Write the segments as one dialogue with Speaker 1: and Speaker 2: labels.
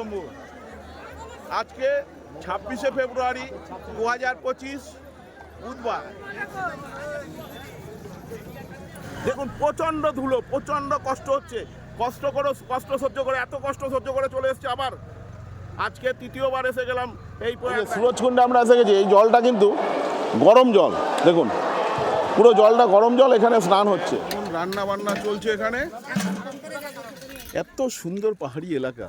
Speaker 1: শম্ভু আজকে ছাব্বিশে ফেব্রুয়ারি দু হাজার পঁচিশ বুধবার। দেখুন প্রচণ্ড ধুলো প্রচণ্ড কষ্ট হচ্ছে। কষ্ট করে কষ্ট সহ্য করে এত কষ্ট সহ্য করে চলে এসছে আবার। আজকে তৃতীয়বার এসে গেলাম এই সুরজকুণ্ডে আমরা এসে গেছি এই জলটা কিন্তু গরম জল দেখুন। পুরো জলটা গরম জল এখানে স্নান হচ্ছে। রান্না বান্না চলছে এখানে। এত সুন্দর পাহাড়ি এলাকা।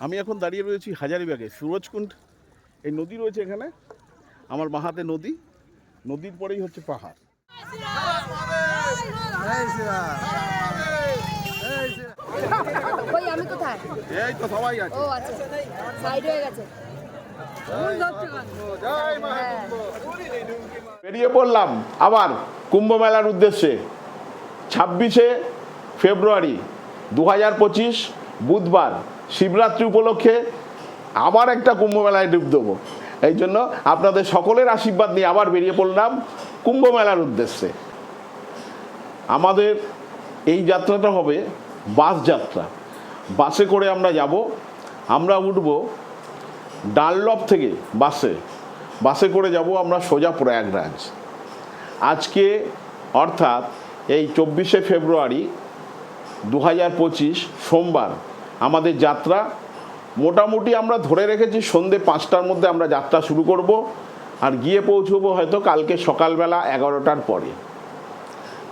Speaker 1: আমি এখন দাঁড়িয়ে রয়েছি হাজারিবাগে। সুরজকুণ্ড এই নদী রয়েছে এখানে আমার বাহাতে নদী নদীর পরেই হচ্ছে পাহাড়।
Speaker 2: কই আমি কোথায়?
Speaker 1: এই তো সবাই আছে।
Speaker 2: ও আচ্ছা। সাইড হয়ে গেছে।
Speaker 1: বেরিয়ে পড়লাম আবার কুম্ভ মেলার উদ্দেশ্যে। ছাব্বিশে ফেব্রুয়ারি দু হাজার পঁচিশ বুধবার শিবরাত্রি উপলক্ষে আবার একটা কুম্ভ মেলায় ডুব দেবো। এই জন্য আপনাদের সকলের আশীর্বাদ নিয়ে আবার বেরিয়ে পড়লাম কুম্ভ মেলার উদ্দেশ্যে। আমাদের এই যাত্রাটা হবে বাস যাত্রা। বাসে করে আমরা যাব। আমরা উঠব ডানলপ থেকে বাসে। বাসে করে যাব আমরা সোজা প্রয়াগরাজ। আজকে অর্থাৎ এই চব্বিশে ফেব্রুয়ারি দু হাজার পঁচিশ সোমবার আমাদের যাত্রা। মোটামুটি আমরা ধরে রেখেছি, সন্ধে পাঁচটার মধ্যে আমরা যাত্রা শুরু করব আর গিয়ে পৌঁছবো হয়তো কালকে সকালবেলা এগারোটার পরে।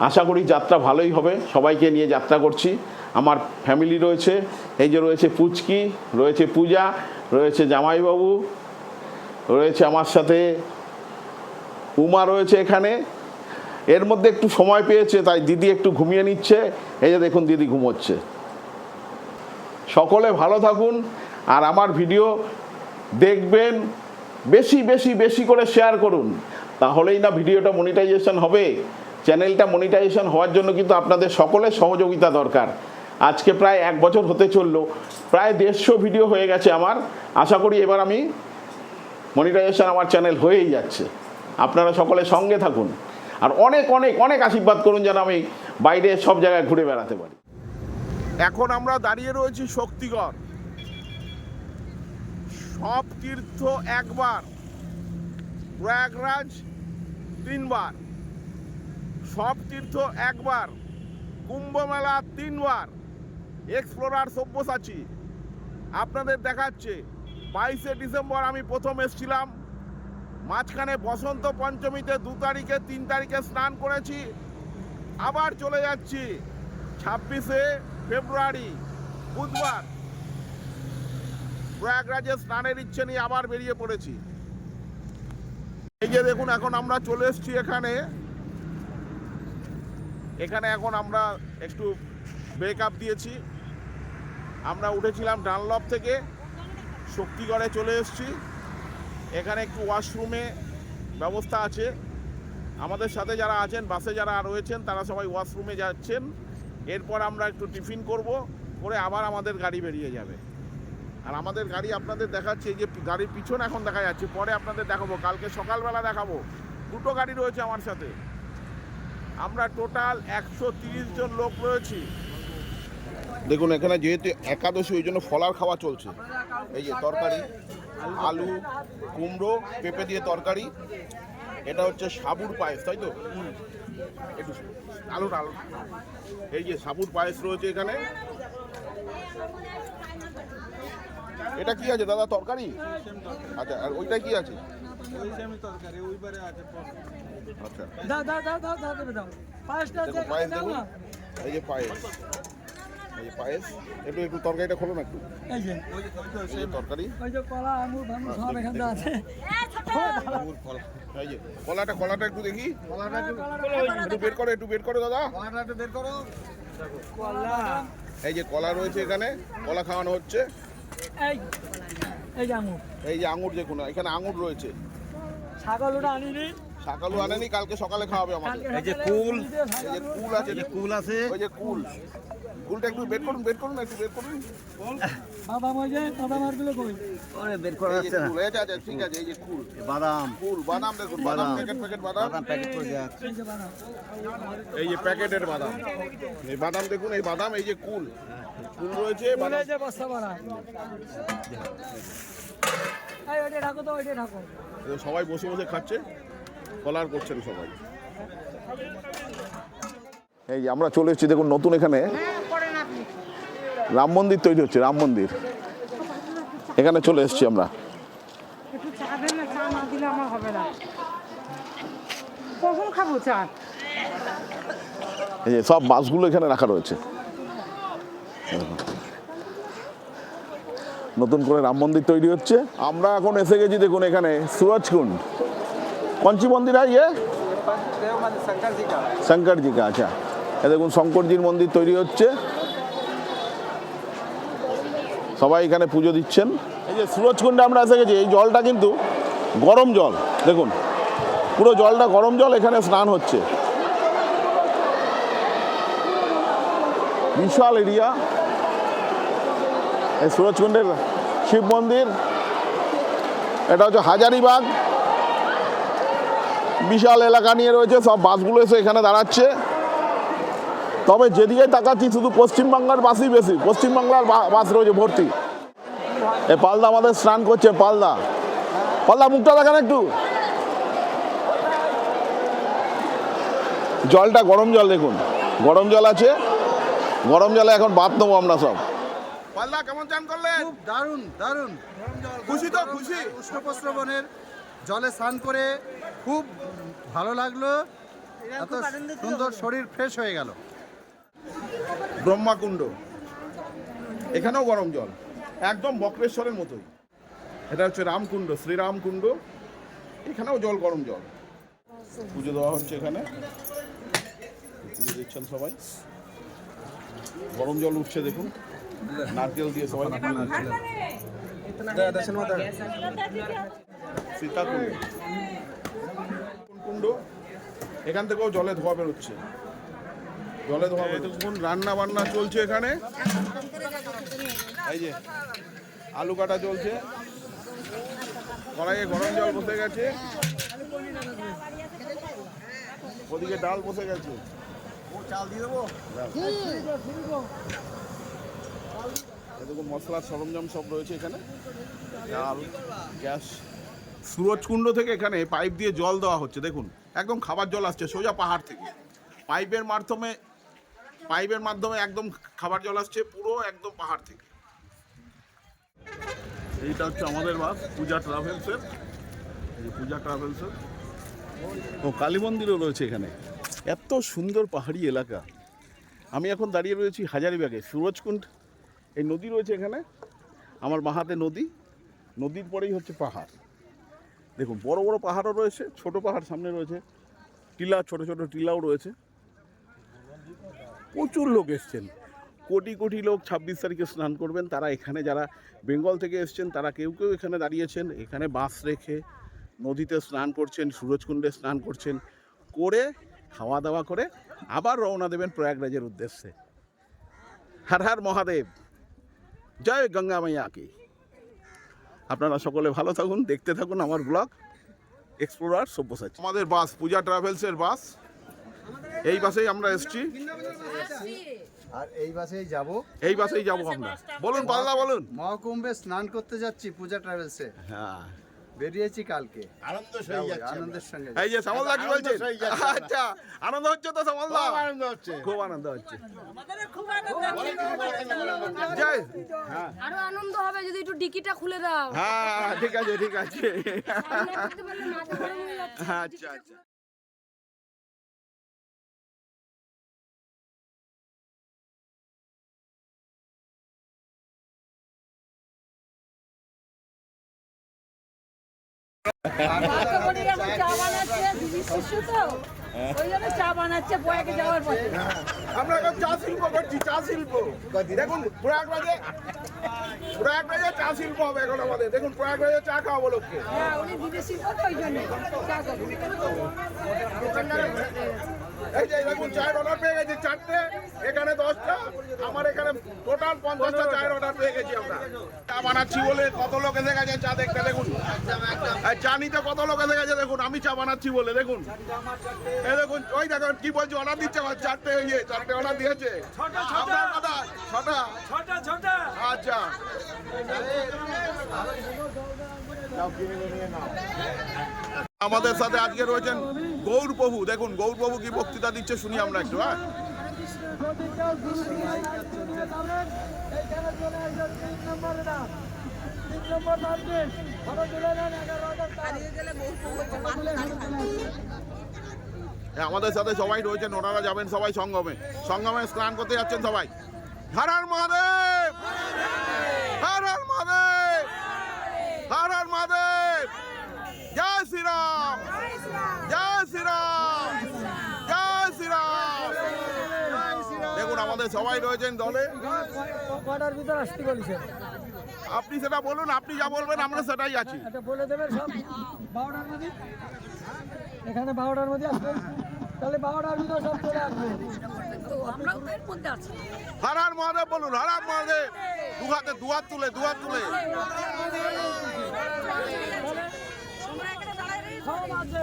Speaker 1: আশা করি যাত্রা ভালোই হবে। সবাইকে নিয়ে যাত্রা করছি। আমার ফ্যামিলি রয়েছে, এই যে রয়েছে পুচকি, রয়েছে পূজা, রয়েছে জামাইবাবু, রয়েছে আমার সাথে উমা রয়েছে এখানে। এর মধ্যে একটু সময় পেয়েছে, তাই দিদি একটু ঘুমিয়ে নিচ্ছে। এই যে দেখুন দিদি ঘুমোচ্ছে। সকলে ভালো থাকুন আর আমার ভিডিও দেখবেন বেশি বেশি বেশি করে শেয়ার করুন। তাহলেই না ভিডিওটা মনিটাইজেশন হবে। চ্যানেলটা মনিটাইজেশন হওয়ার জন্য কিন্তু আপনাদের সকলের সহযোগিতা দরকার। আজকে প্রায় এক বছর হতে চলল, প্রায় দেড়শো ভিডিও হয়ে গেছে আমার। আশা করি এবার আমি মনিটাইজেশন আমার চ্যানেল হয়েই যাচ্ছে। আপনারা সকলে সঙ্গে থাকুন। আর অনেক অনেক অনেক আশীর্বাদ করুন যেন আমি বাইরে সব জায়গায় ঘুরে বেড়াতে পারি। এখন আমরা দাঁড়িয়ে রয়েছি শক্তিগড়। সব তীর্থ একবার, প্রয়াগরাজ তিনবার, সব তীর্থ একবার কুম্ভ মেলা তিনবার, এক্সপ্লোরার সব্যসাচী আপনাদের দেখাচ্ছে। বাইশে ডিসেম্বর আমি প্রথম এসছিলাম। মাঝখানে বসন্ত পঞ্চমীতে দু তারিখে, তিন তারিখে স্নান করেছি। আবার চলে যাচ্ছি ছাব্বিশে ফেব্রুয়ারি, বুধবার। প্রয়াগরাজে স্নানের ইচ্ছে নিয়ে আবার বেরিয়ে পড়েছি। এই যে দেখুন, এখন আমরা চলে এসেছি এখানে। এখানে এখন আমরা একটু ব্রেকআপ দিয়েছি। আমরা উঠেছিলাম ডানলপ থেকে শক্তিগড়ে চলে এসেছি। এখানে একটু ওয়াশরুমে ব্যবস্থা আছে। আমাদের সাথে যারা আছেন বাসে যারা রয়েছেন, তারা সবাই ওয়াশরুমে যাচ্ছেন। এরপর আমরা একটু টিফিন করব, করে আবার আমাদের গাড়ি বেরিয়ে যাবে। আর আমাদের গাড়ি আপনাদের দেখাচ্ছে যে গাড়ির পিছন এখন দেখা যাচ্ছে, পরে আপনাদের দেখাবো, কালকে সকালবেলা দেখাবো। দুটো গাড়ি রয়েছে আমার সাথে। আমরা টোটাল একশো জন লোক রয়েছি। দেখুন, এখানে যেহেতু একাদশী, ওই জন্য ফলার খাওয়া চলছে। এই যে তরকারি, আলু, কুমড়ো, পেঁপে দিয়ে তরকারি। এটা হচ্ছে সাবুর পায়েস, তাই তো? একটু আলুর আলো এই যে সাবুর পায়েস রয়েছে এখানে। এটা কি আছে দাদা তরকারি? আচ্ছা আর ওইটা কি আছে? আচ্ছা। এই যে পায়েস। এই যে পায়েস একটু একটু তরকারিটা খোলো না একটু।
Speaker 3: এই যে।
Speaker 1: এই তরকারি।
Speaker 3: ওই যে কলা আঙুর ভাঙুর সব এখানে আছে
Speaker 1: এই যে কলাটা কলাটা একটু দেখি। একটু বের করো একটু বের করো দাদা।
Speaker 3: কলা।
Speaker 1: এই যে কলা রয়েছে এখানে কলা খাওয়ানো হচ্ছে।
Speaker 3: এই এই যে আঙুর।
Speaker 1: এই যে আঙুর দেখুন এখানে আঙুর রয়েছে।
Speaker 3: ছাগল ওটা আনিনি।
Speaker 1: সকালু আনেনি কালকে সকালে খাওয়াবে আমাদের।
Speaker 3: এই যে কুল।
Speaker 1: এই যে কুল আছে। কুল আছে ওই যে কুল। কুলটা একটু বের করুন বের করুন একটু বের করুন।
Speaker 3: বাদাম ওই যে বাদাম আরগুলো কই?
Speaker 4: ওরে বের করা যাচ্ছে না।
Speaker 1: কুল আচ্ছা আচ্ছা ঠিক আছে এই যে কুল।
Speaker 4: বাদাম।
Speaker 1: কুল বাদাম দেখুন বাদাম প্যাকেট প্যাকেট বাদাম।
Speaker 4: বাদাম প্যাকেট করে দেওয়া
Speaker 3: এই যে
Speaker 1: এই যে প্যাকেটের বাদাম। এই বাদাম দেখুন এই বাদাম এই যে কুল। ফুল রয়েছে
Speaker 3: ফুল
Speaker 1: বাদাম-
Speaker 3: হয়েছে বস্তা ভরা এই ওইটা ঢাকো তো ওইটা ঢাকো।
Speaker 1: সবাই বসে বসে খাচ্ছে কলার করছেন সবাই। এই আমরা চলে এসেছি দেখুন নতুন এখানে। রাম মন্দির তৈরি হচ্ছে রাম মন্দির। এখানে চলে এসছি আমরা।
Speaker 4: একটু চা দেন না চা না দিলে আমার হবে না। কখন খাব চা?
Speaker 1: এই যে সব বাসগুলো এখানে রাখা রয়েছে। নতুন করে রাম মন্দির তৈরি হচ্ছে। আমরা এখন এসে গেছি দেখুন এখানে সুরজকুণ্ড কঞ্চি মন্দির আছে ইয়ে? শঙ্কর কা আচ্ছা। এ দেখুন শঙ্করজির মন্দির তৈরি হচ্ছে। সবাই এখানে পুজো দিচ্ছেন। এই যে সুরজকুণ্ডে আমরা এসে গেছি, এই জলটা কিন্তু গরম জল, দেখুন। পুরো জলটা গরম জল এখানে স্নান হচ্ছে। বিশাল এরিয়া। এই সুরজকুণ্ডের শিব মন্দির। এটা হচ্ছে হাজারিবাগ। বিশাল এলাকা নিয়ে রয়েছে, সব বাসগুলো এসে এখানে দাঁড়াচ্ছে। তবে যেদিকে তাকাচ্ছি শুধু পশ্চিমবাংলার বাসই বেশি। পশ্চিমবাংলার বা- বাস রয়েছে ভর্তি। এ পালদা আমাদের স্নান করছে পালদা। পালদা মুখটা দেখান একটু। জলটা গরম জল দেখুন। গরম জল আছে। গরম জলে এখন বাদ নেব আমরা সব। পাল্লা কেমন চান করলেন?
Speaker 5: খুব দারুণ দারুণ।
Speaker 1: খুশি তো খুশি।
Speaker 5: উষ্ণপ্রস্রবণের জলে স্নান করে খুব ভালো লাগল। এত সুন্দর শরীর ফ্রেশ হয়ে গেল।
Speaker 1: ব্রহ্মাকুণ্ড। এখানেও গরম জল। একদম বক্রেশ্বরের মতোই। এটা হচ্ছে রামকুণ্ড, শ্রীরামকুণ্ড। এখানেও জল, গরম জল। পুজো দেওয়া হচ্ছে এখানে। পুজো দিচ্ছেন সবাই। গরম জল উঠছে, দেখুন। নারকেল দিয়ে সবাই। সীতাকুণ্ড। কুণ্ড এখান থেকেও জলে ধোয়া বেরোচ্ছে। জলে রান্না বান্না চলছে এখানে। এই যে, আলু কাটা চলছে। কড়াইয়ে গরম জল বসে গেছে। ওদিকে ডাল বসে গেছে। মশলার সরঞ্জাম সব রয়েছে এখানে। ডাল, গ্যাস। থেকে এখানে পাইপ দিয়ে জল দেওয়া হচ্ছে, দেখুন। একদম খাবার জল আসছে, সোজা পাহাড় থেকে। পাইপের মাধ্যমে পাইপের মাধ্যমে একদম খাবার জল আসছে পুরো একদম পাহাড় থেকে। এইটা হচ্ছে আমাদের বাস, পূজা ট্রাভেলসের। এই পূজা ট্রাভেলসের। ও, কালী মন্দিরও রয়েছে এখানে। এত সুন্দর পাহাড়ি এলাকা। আমি এখন দাঁড়িয়ে রয়েছি হাজারিবাগে, সুরজকুণ্ড। এই নদী রয়েছে এখানে, আমার বাহাতে নদী। নদীর পরেই হচ্ছে পাহাড়। দেখুন, বড় বড় পাহাড়ও রয়েছে, ছোট পাহাড় সামনে রয়েছে। টিলা, ছোট ছোট টিলাও রয়েছে। প্রচুর লোক এসছেন। কোটি কোটি লোক ছাব্বিশ তারিখে স্নান করবেন। তারা এখানে যারা বেঙ্গল থেকে এসছেন, তারা কেউ কেউ এখানে দাঁড়িয়েছেন। এখানে বাস রেখে নদীতে স্নান করছেন, সুরজকুণ্ডে স্নান করছেন, করে খাওয়া দাওয়া করে আবার রওনা দেবেন প্রয়াগরাজের উদ্দেশ্যে। হর হর মহাদেব, জয় গঙ্গা মাইয়া কি। আপনারা সকলে ভালো থাকুন, দেখতে থাকুন আমার ব্লগ এক্সপ্লোরার সব্যসাচী। আমাদের বাস, পূজা ট্রাভেলসের বাস। এই বাসেই আমরা এসেছি।
Speaker 5: আর এই বাসেই যাব।
Speaker 1: এই বাসেই যাব আমরা। বলুন পাল্লা বলুন।
Speaker 5: মহাকুম্ভে স্নান করতে যাচ্ছি পূজা ট্রাভেলসে।
Speaker 1: হ্যাঁ।
Speaker 5: বেরিয়েছি কালকে।
Speaker 6: আনন্দ
Speaker 5: আনন্দের সঙ্গে
Speaker 1: এই যে শ্যামলদা কি বলছেন। আচ্ছা আনন্দ হচ্ছে তো শ্যামলদা?
Speaker 6: খুব আনন্দ হচ্ছে।
Speaker 1: খুব আনন্দ হচ্ছে। জয়। হ্যাঁ
Speaker 2: আরও আনন্দ হবে যদি একটু ডিকিটা খুলে দাও।
Speaker 1: হ্যাঁ ঠিক আছে ঠিক আছে। আচ্ছা আচ্ছা।
Speaker 2: বানাচ্ছে, দিদির শিষ্য তো। চা বানাচ্ছে
Speaker 1: আমরা এখন চা শিল্প করছি, চা শিল্প। দেখুন, প্রয়াগরাজে প্রয়াগরাজে চা শিল্প হবে এখন আমাদের। দেখুন, প্রয়াগরাজে চা খাওয়াবো লোককে
Speaker 2: হ্যাঁ উনি দিদির তো ওই জন্য চা খাবে।
Speaker 1: এই যে, দেখুন, চায়ের অর্ডার পেয়ে চারটে, এখানে দশটা, আমার এখানে টোটাল চায়ের অর্ডার পেয়ে গেছি আমরা। চা বানাচ্ছি বলে কত লোক গেছে চা দেখুন। চা নিতে কত লোক এসে গেছে, দেখুন, আমি চা বানাচ্ছি বলে, দেখুন। এই দেখুন ওই দেখুন কি বলছে অর্ডার দিচ্ছে আমার চারটে ইয়ে চারটে অর্ডার দিয়েছে। আপনার কথা ছটা।
Speaker 3: ছটা ছটা।
Speaker 1: আচ্ছা। আমাদের সাথে আজকে রয়েছেন গৌর প্রভু। দেখুন গৌর প্রভু কি বক্তৃতা দিচ্ছে শুনি আমরা একটু হ্যাঁ? হ্যাঁ, আমাদের সাথে সবাই রয়েছেন, ওনারা যাবেন সবাই সঙ্গমে। সঙ্গমে স্নান করতে যাচ্ছেন সবাই। হর হর মহাদেব! হর হর মহাদেব! হর হর মহাদেব! জয় শ্রীরাম! জয় শ্রীরাম! জয় শ্রীরাম! দেখুন, আমাদের সবাই রয়েছেন দলে।
Speaker 3: কটার ভিতর আসতে
Speaker 1: আপনি সেটা বলুন, আপনি যা বলবেন, আমরা সেটাই আছি।
Speaker 3: বলে দেবেন এখানে বারোটার মধ্যে আসবেন। তাহলে বারোটার ভিতর সব চলে আসবে।
Speaker 2: তো আমরাও তো মধ্যে আছি।
Speaker 1: হর হর মহাদেব বলুন হর হর মহাদেব। দু হাতে দু তুলে দু হাত তুলে।
Speaker 3: সব আছে।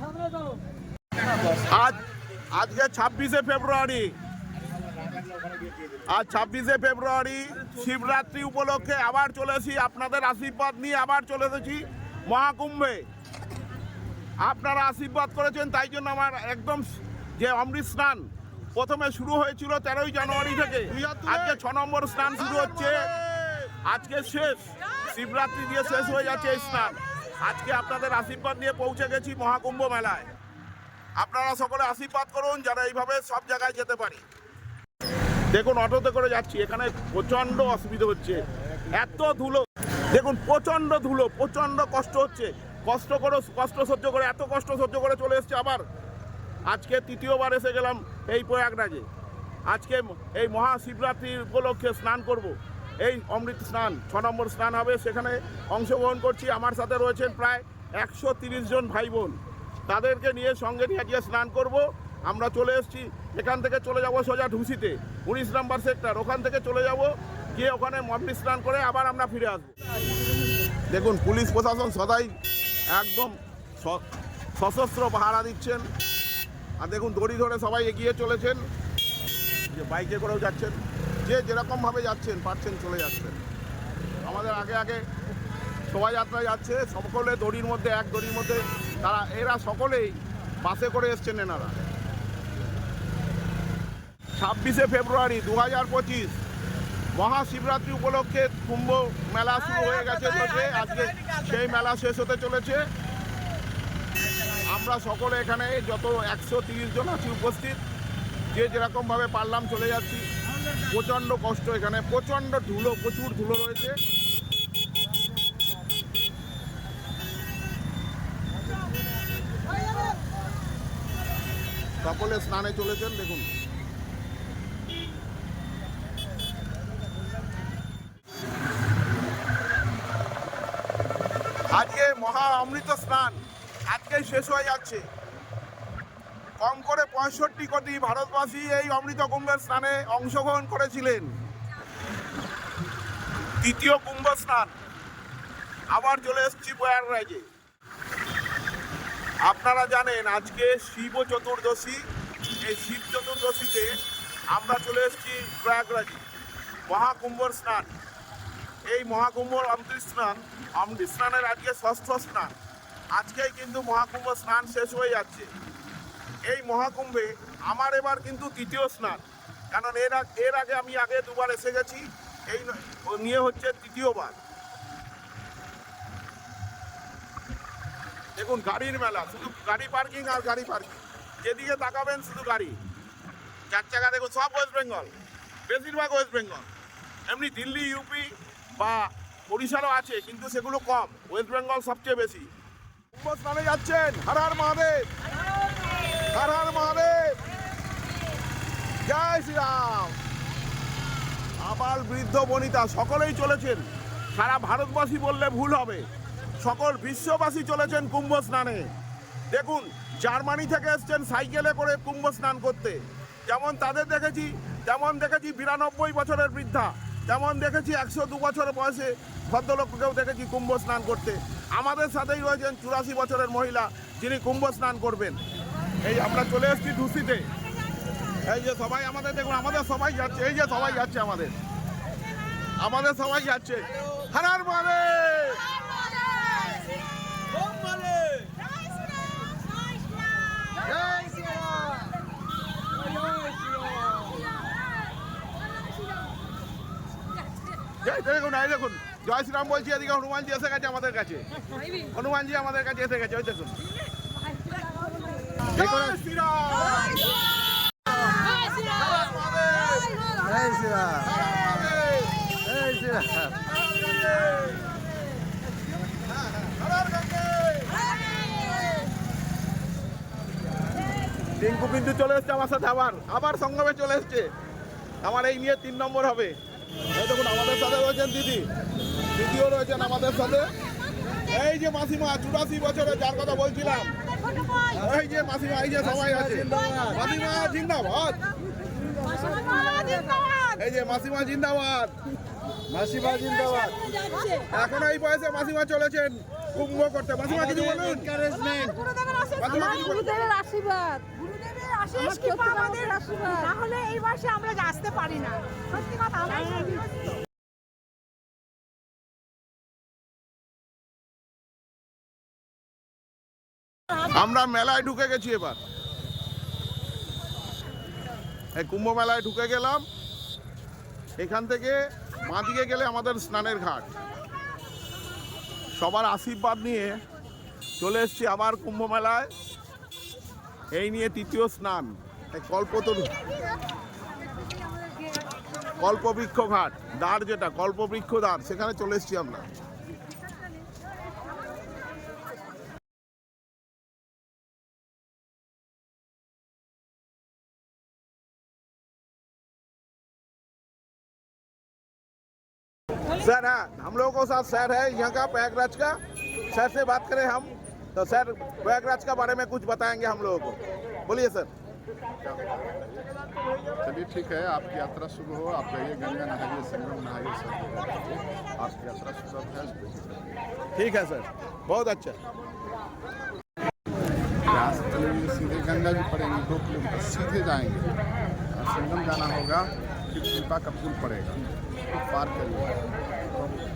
Speaker 3: সামনে চলো
Speaker 1: আজ আজকে ছাব্বিশে ফেব্রুয়ারি। আজ ছাব্বিশে ফেব্রুয়ারি শিবরাত্রি উপলক্ষে আবার চলেছি। আপনাদের আশীর্বাদ নিয়ে আবার চলে এসেছি মহাকুম্ভে। আপনারা আশীর্বাদ করেছেন, তাই জন্য আমার একদম যে অমৃত স্নান প্রথমে শুরু হয়েছিল তেরোই জানুয়ারি থেকে। আজকে ছ নম্বর স্নান শুরু হচ্ছে। আজকে শেষ। শিবরাত্রি দিয়ে শেষ হয়ে যাচ্ছে এই স্নান। আজকে আপনাদের আশীর্বাদ নিয়ে পৌঁছে গেছি মহাকুম্ভ মেলায়। আপনারা সকলে আশীর্বাদ করুন যারা এইভাবে সব জায়গায় যেতে পারি। দেখুন, অটোতে করে যাচ্ছি। এখানে প্রচণ্ড অসুবিধা হচ্ছে। এত ধুলো। দেখুন, প্রচণ্ড ধুলো, প্রচণ্ড কষ্ট হচ্ছে। কষ্ট করে, কষ্ট সহ্য করে, এত কষ্ট সহ্য করে চলে এসছে আবার। আজকে তৃতীয়বার এসে গেলাম এই প্রয়াগরাজে। আজকে এই মহাশিবরাত্রির উপলক্ষে স্নান করব। এই অমৃত স্নান, ছ নম্বর স্নান হবে। সেখানে অংশগ্রহণ করছি। আমার সাথে রয়েছেন প্রায় একশো তিরিশ জন ভাই বোন তাদেরকে নিয়ে সঙ্গে নিয়ে গিয়ে স্নান করব। আমরা চলে এসেছি। এখান থেকে চলে যাব সোজা ঢুসিতে, উনিশ নম্বর সেক্টর। ওখান থেকে চলে যাব, গিয়ে ওখানে অমৃত স্নান করে আবার আমরা ফিরে আসব। দেখুন, পুলিশ প্রশাসন সদাই একদম সশস্ত্র পাহারা দিচ্ছেন। আর দেখুন, দড়ি ধরে সবাই এগিয়ে চলেছেন। যে বাইকে করেও যাচ্ছেন। যে যেরকমভাবে যাচ্ছেন, পারছেন চলে যাচ্ছেন। আমাদের আগে আগে শোভাযাত্রা যাচ্ছে। সকলে দড়ির মধ্যে, এক দড়ির মধ্যে তারা, এরা সকলেই বাসে করে এসছেন এনারা। ছাব্বিশে ফেব্রুয়ারি দু হাজার পঁচিশ। মহাশিবরাত্রি উপলক্ষে কুম্ভ মেলা শুরু হয়ে গেছে আজকে সেই মেলা শেষ হতে চলেছে। আমরা সকলে এখানে যত একশো তিরিশ জন আছি উপস্থিত যে যেরকমভাবে পারলাম চলে যাচ্ছি। প্রচণ্ড কষ্ট এখানে প্রচণ্ড ধুলো প্রচুর ধুলো রয়েছে। সকলে স্নানে চলেছেন দেখুন আজকে মহা অমৃত স্নান আজকেই শেষ হয়ে যাচ্ছে। কম করে পঁয়ষট্টি কোটি ভারতবাসী এই অমৃত কুম্ভের স্নানে অংশগ্রহণ করেছিলেন। দ্বিতীয় কুম্ভ স্নান। আবার চলে এসেছি প্রয়াগরাজে আপনারা জানেন, আজকে শিব চতুর্দশী। এই শিব চতুর্দশীতে আমরা চলে এসেছি প্রয়াগরাজে মহাকুম্ভর স্নান। এই মহাকুম্ভ অমৃত স্নান অমৃত স্নানের আজকে ষষ্ঠ স্নান। আজকেই কিন্তু মহাকুম্ভ স্নান শেষ হয়ে যাচ্ছে। এই মহাকুম্ভে আমার এবার কিন্তু তৃতীয় স্নান। কারণ এর এর আগে আমি আগে দুবার এসে গেছি, এই নিয়ে হচ্ছে তৃতীয়বার। দেখুন, গাড়ির মেলা, শুধু গাড়ি পার্কিং আর গাড়ি পার্কিং। যেদিকে তাকাবেন শুধু গাড়ি। চার চাকা, দেখুন, সব ওয়েস্ট বেঙ্গল, বেশিরভাগ ওয়েস্ট বেঙ্গল। এমনি দিল্লি, ইউপি বা ওড়িশারও আছে, কিন্তু সেগুলো কম। ওয়েস্ট বেঙ্গল সবচেয়ে বেশি। কুম্ভ স্নানে যাচ্ছেন। হর মহাদেব। হর মহাদেব। জয় শ্রীরাম। আবাল বৃদ্ধ বনিতা, সকলেই চলেছেন। সারা ভারতবাসী বললে ভুল হবে। সকল বিশ্ববাসী চলেছেন কুম্ভ স্নানে। দেখুন, জার্মানি থেকে এসছেন সাইকেলে করে কুম্ভ স্নান করতে। যেমন তাদের দেখেছি যেমন দেখেছি বিরানব্বই বছরের বৃদ্ধা। যেমন দেখেছি একশো দু বছর বয়সে ভদ্রলোককেও দেখেছি কুম্ভ স্নান করতে। আমাদের সাথেই রয়েছেন চুরাশি বছরের মহিলা, যিনি কুম্ভ স্নান করবেন। এই আমরা চলে এসেছি ধুসিতে এই যে সবাই আমাদের, দেখুন, আমাদের সবাই যাচ্ছে, এই যে সবাই যাচ্ছে আমাদের। আমাদের সবাই যাচ্ছে। হারার মানে দেখুন এই দেখুন জয় শ্রীরাম বলছি এদিকে হনুমানজি এসে গেছে আমাদের কাছে। হনুমানজি আমাদের কাছে এসে গেছে ওই দেখুন। জয় শ্রীরাম!
Speaker 5: শ্রীরাম!
Speaker 1: টিঙ্কু কিন্তু চলে এসছে আমার সাথে আবার আবার সঙ্গমে চলে এসছে। আমার এই নিয়ে তিন নম্বর হবে। এই দিদি। দিদিও রয়েছেন আমাদের সাথে। এই যে মাসিমা, চুরাশি বছরে যার কথা বলছিলাম। এই যে মাসিমা, এই যে সবাই আছে। মাসিমা, জিন্দাবাদ। এই যে মাসিমা, জিন্দাবাদ।
Speaker 5: মাসিমা জিন্দাবাদ।
Speaker 1: এখন এই বয়সে মাসিমা চলেছেন। কুম্ভ করতে। মাসিমা কিছু বলুন? মাসিমা কিছু বলুন?
Speaker 2: গুরুদেবের আশীর্বাদ। আমাদের? আশীর্বাদ।
Speaker 4: এই বয়সে আমরা আসতে পারি না। সত্যি কথা আমরা
Speaker 1: আমরা মেলায় ঢুকে গেছি এবার। এই কুম্ভ মেলায় ঢুকে গেলাম। এখান থেকে বাঁদিকে গেলে আমাদের স্নানের ঘাট। সবার আশীর্বাদ নিয়ে চলে এসছি আবার কুম্ভ মেলায় এই নিয়ে তৃতীয় স্নান। কল্পতরু কল্পবৃক্ষ ঘাট, দ্বার যেটা, কল্পবৃক্ষ দ্বার, সেখানে চলে এসছি আমরা। सर हाँ। हम लोगों को साथ सर है यहाँ का प्रयागराज का। सर से बात करें हम तो सर प्रयागराज का बारे में कुछ बताएँगे हम लोगों को। बोलिए सर।
Speaker 6: चलिए ठीक है आपकी यात्रा शुभ हो आप जाइए गंगा नहाइए संगम नहाइए सब आपकी यात्रा शुभ है
Speaker 1: ठीक है सर बहुत अच्छा।
Speaker 6: यहाँ से चलेंगे सीधे गंगा जी पड़ेंगे दो किलोमीटर सीधे जाएँगे। संगम जाना होगा फिर पीपा का पुल पड़ेगा पार करिए।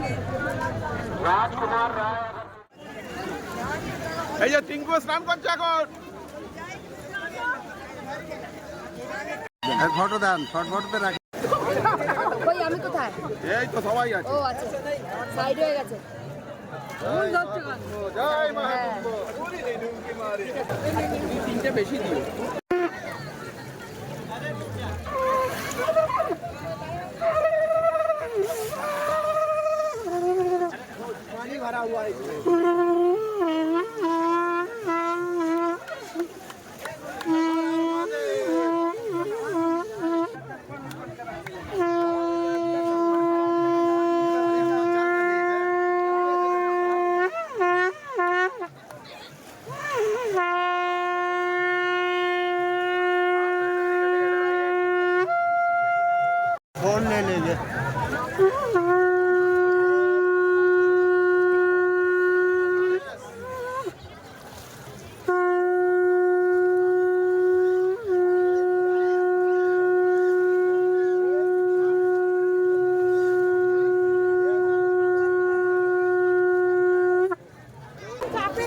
Speaker 1: হ্যাঁ আমাদের এই যে টিঙ্কু স্নান করছে এখন
Speaker 5: ফটো দেন ফটো ফটোতে রাখেন
Speaker 2: কই আমি কোথায়?
Speaker 1: এই তো সবাই আছে।
Speaker 2: ও আচ্ছা। সাইড হয়ে গেছে।
Speaker 5: জয় মা
Speaker 2: হ্যাঁ
Speaker 5: फोन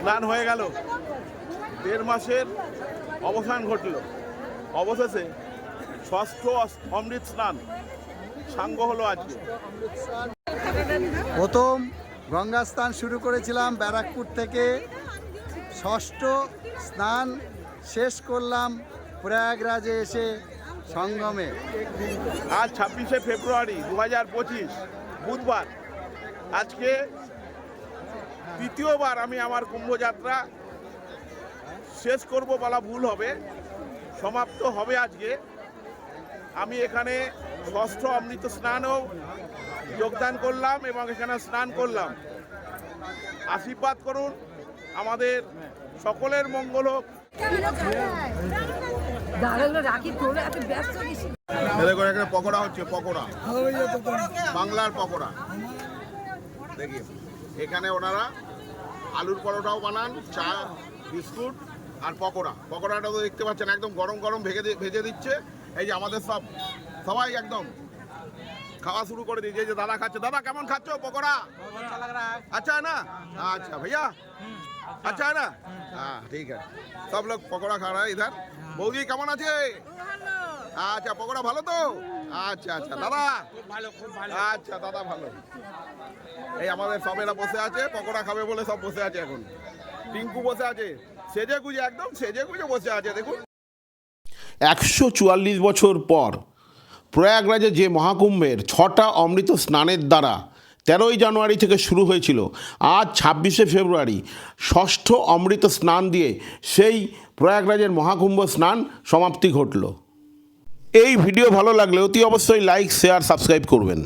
Speaker 1: স্নান হয়ে গেল। দেড় মাসের অবসান ঘটল। অবশেষে ষষ্ঠ অমৃত স্নান সাঙ্গ হলো আজকে।
Speaker 5: প্রথম গঙ্গা স্নান শুরু করেছিলাম ব্যারাকপুর থেকে। ষষ্ঠ স্নান শেষ করলাম প্রয়াগরাজে এসে সঙ্গমে।
Speaker 1: আজ ছাব্বিশে ফেব্রুয়ারি দু হাজার পঁচিশ বুধবার। আজকে তৃতীয়বার আমি আমার কুম্ভযাত্রা শেষ করব বলা ভুল হবে সমাপ্ত হবে আজকে। আমি এখানে ষষ্ঠ অমৃত স্নানও যোগদান করলাম এবং এখানে স্নান করলাম। আশীর্বাদ করুন আমাদের সকলের মঙ্গল হোক। এখানে পকোড়া হচ্ছে পকোড়া। বাংলার পকোড়া। দেখি এখানে ওনারা আলুর পরোটাও বানান চা বিস্কুট আর পকোড়া। পকোড়াটা তো দেখতে পাচ্ছেন একদম গরম গরম ভেজে ভেজে দিচ্ছে। এই যে আমাদের সব সবাই একদম খাওয়া শুরু করে দিয়েছে। যে দাদা খাচ্ছে। দাদা কেমন খাচ্ছ পকোড়া? আচ্ছা না? আচ্ছা ভাইয়া? আচ্ছা না? হ্যাঁ ঠিক আছে। সব লোক পকোড়া খাওয়া ইধার। বৌদি কেমন আছে? আচ্ছা পকোড়া ভালো তো? আচ্ছা আচ্ছা দাদা। আচ্ছা দাদা, ভালো। এই আমাদের সবেরা বসে আছে, পকোড়া খাবে বলে সব বসে আছে এখন। টিঙ্কু বসে আছে, সেজে গুজে, একদম সেজে গুজে বসে আছে, দেখুন।
Speaker 7: একশো চুয়াল্লিশ বছর পর প্রয়াগরাজে যে মহাকুম্ভের ছটা অমৃত স্নানের দ্বারা তেরোই জানুয়ারি থেকে শুরু হয়েছিল, আজ ছাব্বিশে ফেব্রুয়ারি, ষষ্ঠ অমৃত স্নান দিয়ে সেই প্রয়াগরাজের মহাকুম্ভ স্নান সমাপ্তি ঘটল। এই ভিডিও ভালো লাগলে অতি অবশ্যই লাইক শেয়ার সাবস্ক্রাইব করবেন।